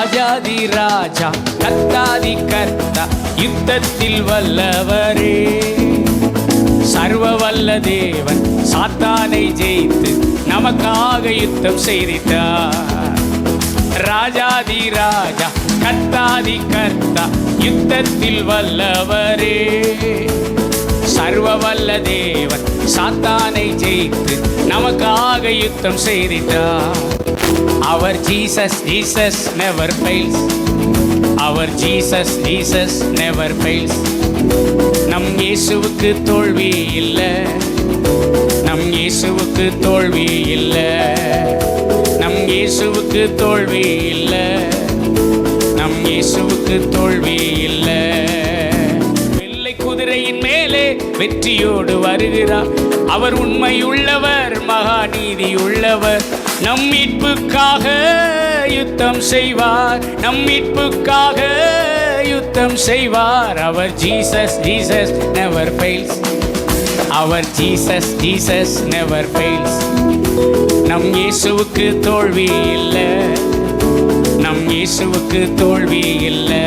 ராஜாதி ராஜா கத்தாதி கர்த்தா யுத்தத்தில் வல்லவரே. சர்வ வல்ல தேவன் சாத்தானை ஜெயித்து நமக்காக யுத்தம் செய்திட்டார். ராஜாதி ராஜா கத்தாதி கர்த்தா யுத்தத்தில் வல்லவரே. சர்வ வல்ல தேவன் சாத்தானை ஜெயித்து நமக்காக யுத்தம் செய்திட்டார். அவர் ஜீசஸ் ஜீசஸ் நெவர் ஃபெயில்ஸ் அவர் ஜீசஸ் ஜீசஸ் நெவர் ஃபெயில்ஸ் நம் இயேசுவுக்கு தோல்வி இல்லை. நம் இயேசுவுக்கு தோல்வி இல்லை. நம் இயேசுவுக்கு தோல்வி இல்லை. நம் இயேசுவுக்கு தோல்வி இல்லை. வெள்ளை குதிரையின் மேலே வெற்றியோடு வருகிறார். அவர் உண்மையுள்ளவர். மகா நீதி உள்ளவர் நம் மீட்புக்காக யுத்தம் செய்வார். நம் மீட்புக்காக யுத்தம் செய்வார். அவர் ஜீசஸ் ஜீசஸ் நெவர் ஃபெயில்ஸ் அவர் ஜீசஸ் ஜீசஸ் நெவர் ஃபெயில்ஸ் நம் இயேசுவுக்கு தோல்வி இல்லை. நம் இயேசுவுக்கு தோல்வி இல்லை.